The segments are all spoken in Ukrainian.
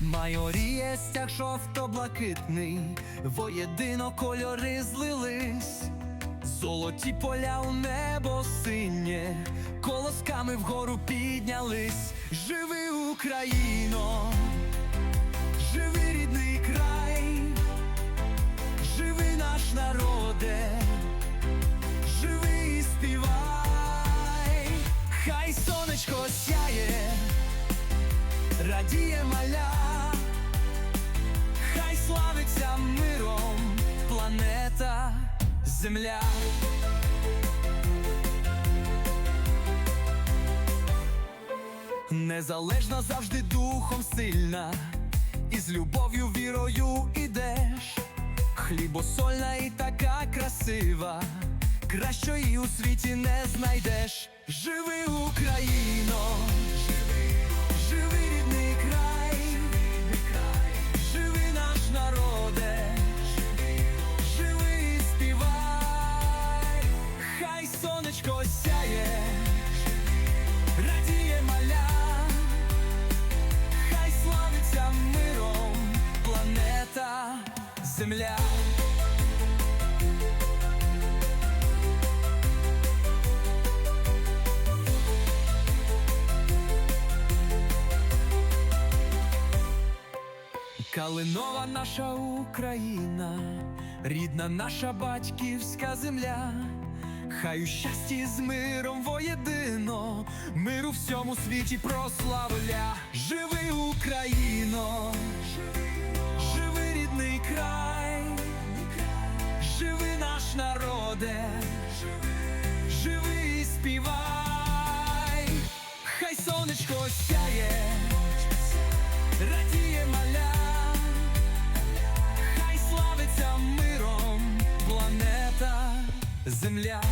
Майоріє стяг жовто-блакитний, воєдино кольори злились, золоті поля у небо синє, колосками вгору піднялись. Живи Україно, живи рідний край, живи наш народе, живи і співай, хай сонечко сяє радіє маля, славиться миром планета Земля. Незалежна завжди духом сильна, і з любов'ю, вірою ідеш, хлібосольна і така красива, кращої у світі не знайдеш. Живи Україно! Земля. Калинова наша Україна, рідна наша батьківська земля, хай у щасті з миром воєдино, мир у всьому світі прославля. Живи Україно, народе, живи і співай, хай сонечко сяє радіє маля, хай славиться миром планета Земля.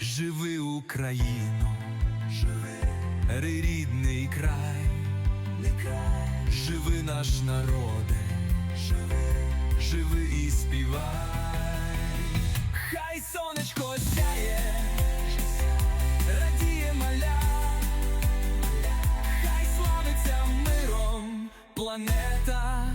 Живи Україно, живи. Рідний край, живи наш народе, живи. Живи і співай, хай сонечко сяє, радіє маля, хай славиться миром планета.